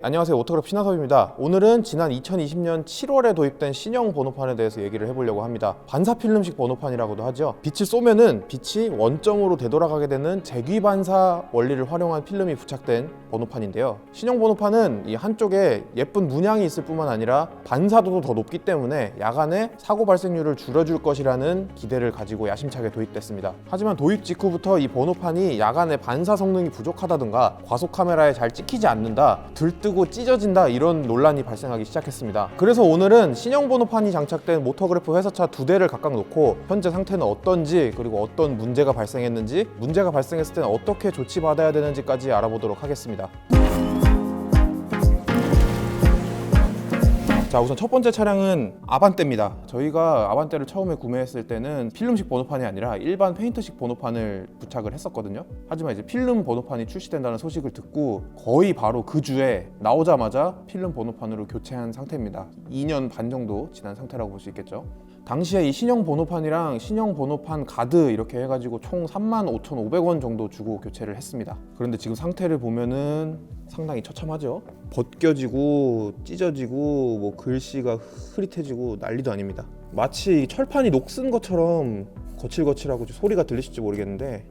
안녕하세요. 오토그래프 신하섭입니다. 오늘은 지난 2020년 7월에 도입된 신형 번호판에 대해서 얘기를 해보려고 합니다. 반사필름식 번호판이라고도 하죠. 빛을 쏘면은 빛이 원점으로 되돌아가게 되는 재귀반사 원리를 활용한 필름이 부착된 번호판인데요. 신형 번호판은 이 한쪽에 예쁜 문양이 있을 뿐만 아니라 반사도도 더 높기 때문에 야간에 사고 발생률을 줄여줄 것이라는 기대를 가지고 야심차게 도입됐습니다. 하지만 도입 직후부터 이 번호판이 야간에 반사 성능이 부족하다든가 과속 카메라에 잘 찍히지 않는다 들 뜨고 찢어진다 이런 논란이 발생하기 시작했습니다. 그래서 오늘은 신형 번호판이 장착된 모터그래프 회사차 두 대를 각각 놓고 현재 상태는 어떤지 그리고 어떤 문제가 발생했는지 문제가 발생했을 때는 어떻게 조치받아야 되는지까지 알아보도록 하겠습니다 자 우선 첫 번째 차량은 아반떼입니다. 저희가 아반떼를 처음에 구매했을 때는 필름식 번호판이 아니라 일반 페인트식 번호판을 부착을 했었거든요. 하지만 이제 필름 번호판이 출시된다는 소식을 듣고 거의 바로 그 주에 나오자마자 필름 번호판으로 교체한 상태입니다. 2년 반 정도 지난 상태라고 볼 수 있겠죠 당시에 이 신형 번호판이랑 신형 번호판 가드 이렇게 해가지고 총 35,500원 정도 주고 교체를 했습니다. 그런데 지금 상태를 보면은 상당히 처참하죠. 벗겨지고 찢어지고 뭐 글씨가 흐릿해지고 난리도 아닙니다. 마치 철판이 녹슨 것처럼 거칠거칠하고 소리가 들리실지 모르겠는데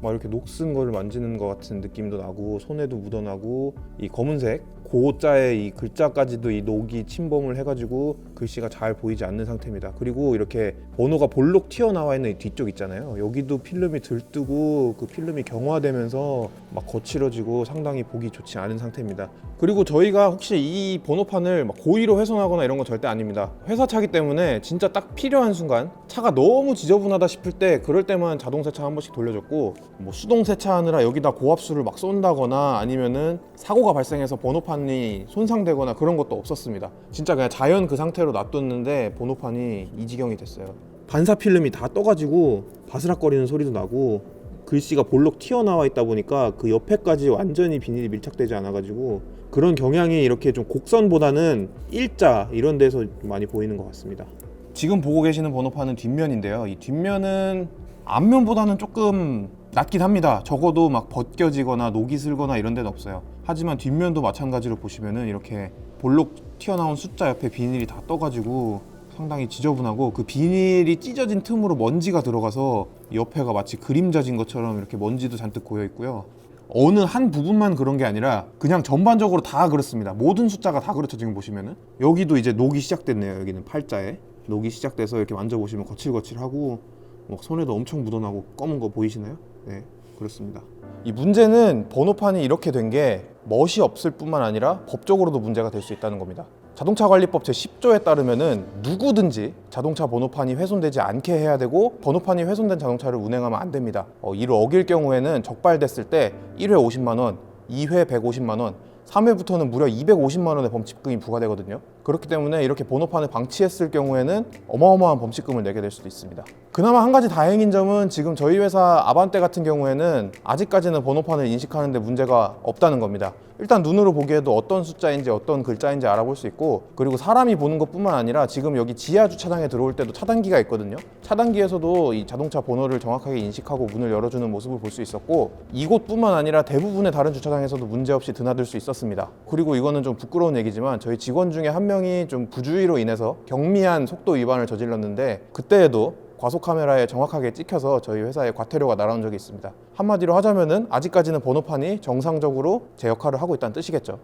막 이렇게 녹슨 거를 만지는 것 같은 느낌도 나고 손에도 묻어나고 이 검은색 고자의 이 글자까지도 이 녹이 침범을 해가지고 글씨가 잘 보이지 않는 상태입니다. 그리고 이렇게 번호가 볼록 튀어나와 있는 이 뒤쪽 있잖아요. 여기도 필름이 들뜨고 그 필름이 경화되면서 막 거칠어지고 상당히 보기 좋지 않은 상태입니다. 그리고 저희가 혹시 이 번호판을 막 고의로 훼손하거나 이런 건 절대 아닙니다. 회사 차기 때문에 진짜 딱 필요한 순간 차가 너무 지저분하다 싶을 때 그럴 때만 자동 세 차 한 번씩 돌려줬고 뭐 수동 세차하느라 여기다 고압수를 막 쏜다거나 아니면은 사고가 발생해서 번호판 이 손상되거나 그런 것도 없었습니다. 진짜 그냥 자연 그 상태로 놔뒀는데 번호판이 이 지경이 됐어요. 반사 필름이 다 떠가지고 바스락거리는 소리도 나고 글씨가 볼록 튀어나와 있다 보니까 그 옆에까지 완전히 비닐이 밀착되지 않아가지고 그런 경향이 이렇게 좀 곡선보다는 일자 이런 데서 많이 보이는 것 같습니다. 지금 보고 계시는 번호판은 뒷면인데요. 이 뒷면은 앞면보다는 조금 낫긴 합니다. 적어도 막 벗겨지거나 녹이 슬거나 이런 데는 없어요. 하지만 뒷면도 마찬가지로 보시면은 이렇게 볼록 튀어나온 숫자 옆에 비닐이 다 떠가지고 상당히 지저분하고 그 비닐이 찢어진 틈으로 먼지가 들어가서 옆에가 마치 그림자진 것처럼 이렇게 먼지도 잔뜩 고여 있고요. 어느 한 부분만 그런 게 아니라 그냥 전반적으로 다 그렇습니다. 모든 숫자가 다 그렇죠 지금 보시면은 여기도 이제 녹이 시작됐네요. 여기는 팔자에 녹이 시작돼서 이렇게 만져보시면 거칠거칠하고 뭐 손에도 엄청 묻어나고 검은 거 보이시나요? 네 그렇습니다. 이 문제는 번호판이 이렇게 된 게 멋이 없을 뿐만 아니라 법적으로도 문제가 될 수 있다는 겁니다. 자동차 관리법 제10조에 따르면은 누구든지 자동차 번호판이 훼손되지 않게 해야 되고 번호판이 훼손된 자동차를 운행하면 안 됩니다. 어, 이를 어길 경우에는 적발됐을 때 1회 50만 원, 2회 150만 원, 3회부터는 무려 250만 원의 범칙금이 부과되거든요. 그렇기 때문에 이렇게 번호판을 방치했을 경우에는 어마어마한 범칙금을 내게 될 수도 있습니다. 그나마 한 가지 다행인 점은 지금 저희 회사 아반떼 같은 경우에는 아직까지는 번호판을 인식하는데 문제가 없다는 겁니다. 일단 눈으로 보기에도 어떤 숫자인지 어떤 글자인지 알아볼 수 있고 그리고 사람이 보는 것뿐만 아니라 지금 여기 지하 주차장에 들어올 때도 차단기가 있거든요. 차단기에서도 이 자동차 번호를 정확하게 인식하고 문을 열어주는 모습을 볼 수 있었고 이곳뿐만 아니라 대부분의 다른 주차장에서도 문제 없이 드나들 수 있었습니다. 그리고 이거는 좀 부끄러운 얘기지만 저희 직원 중에 한 명이 좀 부주의로 인해서 경미한 속도 위반을 저질렀는데 그때에도 과속 카메라에 정확하게 찍혀서 저희 회사에 과태료가 날아온 적이 있습니다. 한마디로 하자면은 아직까지는 번호판이 정상적으로 제 역할을 하고 있다는 뜻이겠죠.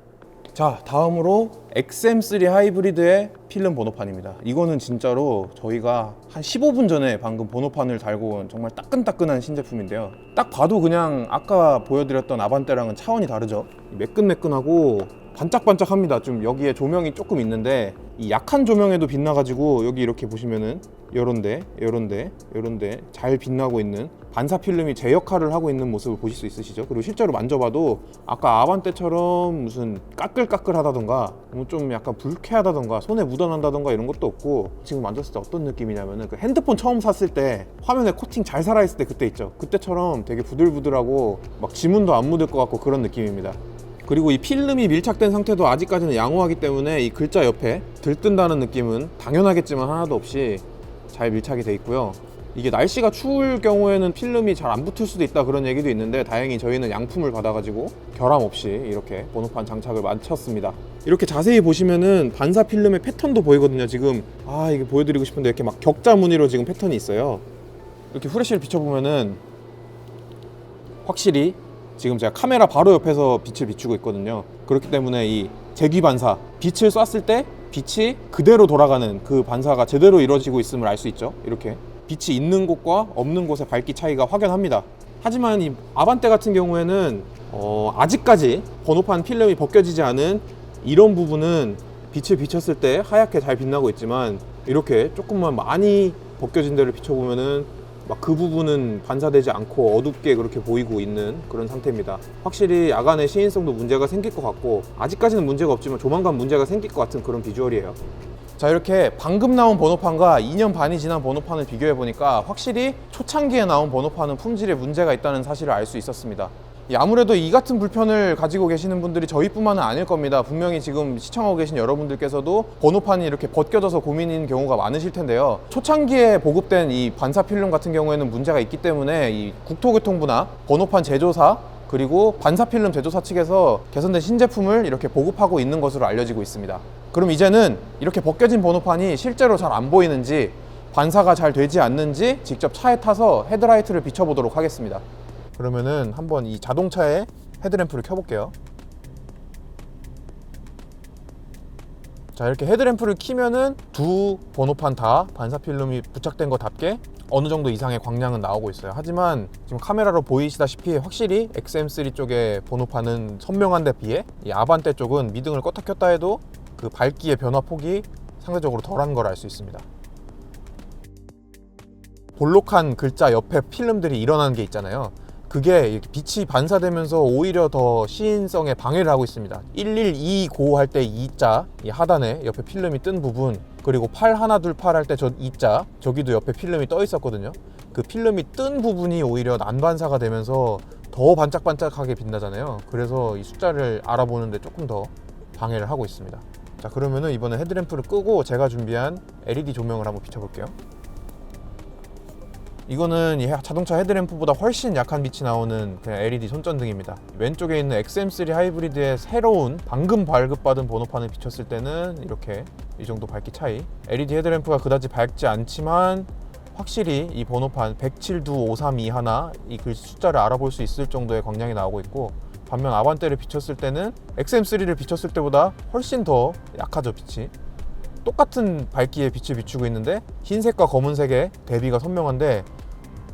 자, 다음으로 XM3 하이브리드의 필름 번호판입니다. 이거는 진짜로 저희가 한 15분 전에 방금 번호판을 달고 온 정말 따끈따끈한 신제품인데요. 딱 봐도 그냥 아까 보여드렸던 아반떼랑은 차원이 다르죠. 매끈매끈하고 반짝반짝합니다. 좀 여기에 조명이 조금 있는데 이 약한 조명에도 빛나가지고 여기 이렇게 보시면은 요런데 요런데 요런데 잘 빛나고 있는 반사 필름이 제 역할을 하고 있는 모습을 보실 수 있으시죠? 그리고 실제로 만져봐도 아까 아반떼처럼 무슨 까끌까끌하다던가 뭐좀 약간 불쾌하다던가 손에 묻어난다던가 이런 것도 없고 지금 만졌을 때 어떤 느낌이냐면은 그 핸드폰 처음 샀을 때 화면에 코팅 잘 살아있을 때 그때 있죠? 그때처럼 되게 부들부들하고 막 지문도 안 묻을 것 같고 그런 느낌입니다. 그리고 이 필름이 밀착된 상태도 아직까지는 양호하기 때문에 이 글자 옆에 들뜬다는 느낌은 당연하겠지만 하나도 없이 잘 밀착이 돼 있고요. 이게 날씨가 추울 경우에는 필름이 잘 안 붙을 수도 있다 그런 얘기도 있는데 다행히 저희는 양품을 받아가지고 결함 없이 이렇게 번호판 장착을 마쳤습니다. 이렇게 자세히 보시면은 반사 필름의 패턴도 보이거든요. 지금 아 이게 보여드리고 싶은데 이렇게 막 격자 무늬로 지금 패턴이 있어요. 이렇게 후레쉬를 비춰보면은 확실히 지금 제가 카메라 바로 옆에서 빛을 비추고 있거든요. 그렇기 때문에 이 제기 반사 빛을 쐈을 때 빛이 그대로 돌아가는 그 반사가 제대로 이루어지고 있음을 알 수 있죠. 이렇게 빛이 있는 곳과 없는 곳의 밝기 차이가 확연합니다. 하지만 이 아반떼 같은 경우에는 어, 아직까지 번호판 필름이 벗겨지지 않은 이런 부분은 빛을 비쳤을 때 하얗게 잘 빛나고 있지만 이렇게 조금만 많이 벗겨진 데를 비춰보면은 막 그 부분은 반사되지 않고 어둡게 그렇게 보이고 있는 그런 상태입니다. 확실히 야간에 시인성도 문제가 생길 것 같고 아직까지는 문제가 없지만 조만간 문제가 생길 것 같은 그런 비주얼이에요. 자 이렇게 방금 나온 번호판과 2년 반이 지난 번호판을 비교해 보니까 확실히 초창기에 나온 번호판은 품질에 문제가 있다는 사실을 알 수 있었습니다. 이 아무래도 이 같은 불편을 가지고 계시는 분들이 저희뿐만은 아닐 겁니다. 분명히 지금 시청하고 계신 여러분들께서도 번호판이 이렇게 벗겨져서 고민인 경우가 많으실 텐데요. 초창기에 보급된 이 반사 필름 같은 경우에는 문제가 있기 때문에 이 국토교통부나 번호판 제조사 그리고 반사 필름 제조사 측에서 개선된 신제품을 이렇게 보급하고 있는 것으로 알려지고 있습니다. 그럼 이제는 이렇게 벗겨진 번호판이 실제로 잘 안 보이는지 반사가 잘 되지 않는지 직접 차에 타서 헤드라이트를 비춰보도록 하겠습니다. 그러면은 한번 이 자동차의 헤드램프를 켜볼게요. 자 이렇게 헤드램프를 키면은 두 번호판 다 반사 필름이 부착된 것답게 어느 정도 이상의 광량은 나오고 있어요. 하지만 지금 카메라로 보이시다시피 확실히 XM3 쪽의 번호판은 선명한 데 비해 이 아반떼 쪽은 미등을 껐다 켰다 해도 그 밝기의 변화 폭이 상대적으로 덜한 걸 알 수 있습니다. 볼록한 글자 옆에 필름들이 일어나는 게 있잖아요. 그게 빛이 반사되면서 오히려 더 시인성에 방해를 하고 있습니다. 112고 할때 2자 이 하단에 옆에 필름이 뜬 부분 그리고 8128할때 저 2자 저기도 옆에 필름이 떠 있었거든요. 그 필름이 뜬 부분이 오히려 난반사가 되면서 더 반짝반짝하게 빛나잖아요. 그래서 이 숫자를 알아보는데 조금 더 방해를 하고 있습니다. 자 그러면은 이번에 헤드램프를 끄고 제가 준비한 LED 조명을 한번 비춰볼게요. 이거는 이 자동차 헤드램프보다 훨씬 약한 빛이 나오는 그냥 LED 손전등입니다. 왼쪽에 있는 XM3 하이브리드의 새로운 방금 발급받은 번호판을 비췄을 때는 이렇게 이 정도 밝기 차이. LED 헤드램프가 그다지 밝지 않지만 확실히 이 번호판 107두532 하나 이 글 숫자를 알아볼 수 있을 정도의 광량이 나오고 있고 반면 아반떼를 비췄을 때는 XM3를 비췄을 때보다 훨씬 더 약하죠 빛이. 똑같은 밝기의 빛을 비추고 있는데 흰색과 검은색의 대비가 선명한데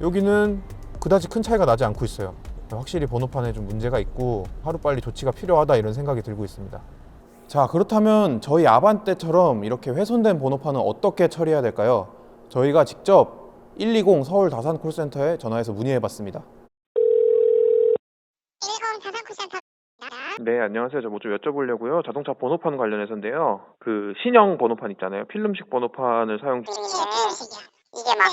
여기는 그다지 큰 차이가 나지 않고 있어요. 확실히 번호판에 좀 문제가 있고 하루빨리 조치가 필요하다 이런 생각이 들고 있습니다. 자 그렇다면 저희 아반떼처럼 이렇게 훼손된 번호판은 어떻게 처리해야 될까요? 저희가 직접 120 서울 다산 콜센터에 전화해서 문의해봤습니다. 110 다산쿠센터 네, 안녕하세요. 저 뭐 좀 여쭤보려고요. 자동차 번호판 관련해서인데요. 그 신형 번호판 있잖아요. 필름식 번호판을 사용 필름식이요. 이게 막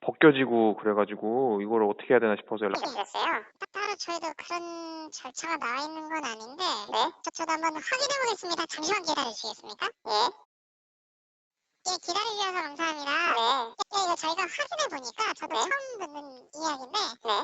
벗겨지고 그래가지고 이걸 어떻게 해야 되나 싶어서 연락. 생겼어요. 따로 저희도 그런 절차가 나와 있는 건 아닌데 네? 저, 저도 한번 확인해 보겠습니다. 잠시만 기다려 주시겠습니까? 예. 예, 기다려주셔서 감사합니다. 네. 예, 이거 저희가 확인해 보니까 저도 처음 듣는 이야기인데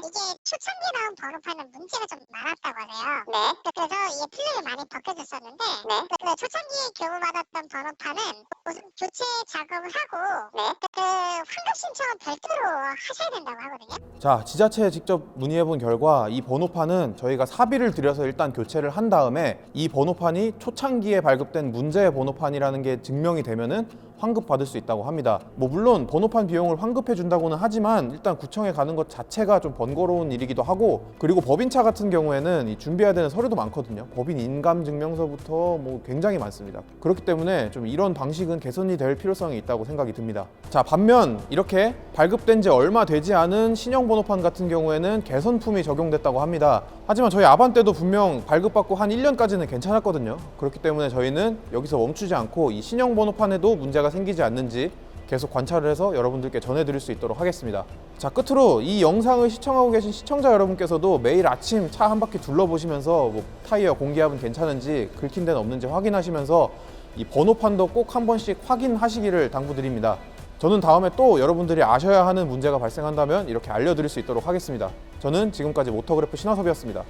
이게 초창기에 나온 번호판은 문제가 좀 많았다고 하네요. 네. 그래서 이게 필름이 많이 벗겨졌었는데 그, 그 초창기에 교부받았던 번호판은 우선 교체 작업을 하고 그, 그 환급 신청은 별도로 하셔야 된다고 하거든요. 자, 지자체에 직접 문의해 본 결과 이 번호판은 저희가 사비를 들여서 일단 교체를 한 다음에 이 번호판이 초창기에 발급된 문제의 번호판이라는 게 증명이 되면은 환급 받을 수 있다고 합니다. 뭐 물론 번호판 비용을 환급해 준다고는 하지만 일단 구청에 가는 것 자체가 좀 번거로운 일이기도 하고 그리고 법인차 같은 경우에는 이 준비해야 되는 서류도 많거든요. 법인 인감 증명서부터 뭐 굉장히 많습니다. 그렇기 때문에 좀 이런 방식은 개선이 될 필요성이 있다고 생각이 듭니다. 자, 반면 이렇게 발급된 지 얼마 되지 않은 신형 번호판 같은 경우에는 개선품이 적용됐다고 합니다. 하지만 저희 아반 때도 분명 발급받고 한 1년까지는 괜찮았거든요. 그렇기 때문에 저희는 여기서 멈추지 않고 이 신형 번호판에도 문제가 생기지 않는지 계속 관찰을 해서 여러분들께 전해드릴 수 있도록 하겠습니다. 자, 끝으로 이 영상을 시청하고 계신 시청자 여러분께서도 매일 아침 차 한 바퀴 둘러보시면서 뭐 타이어 공기압은 괜찮은지 긁힌 데는 없는지 확인하시면서 이 번호판도 꼭 한 번씩 확인하시기를 당부드립니다. 저는 다음에 또 여러분들이 아셔야 하는 문제가 발생한다면 이렇게 알려드릴 수 있도록 하겠습니다. 저는 지금까지 모터그래프 신화섭이었습니다.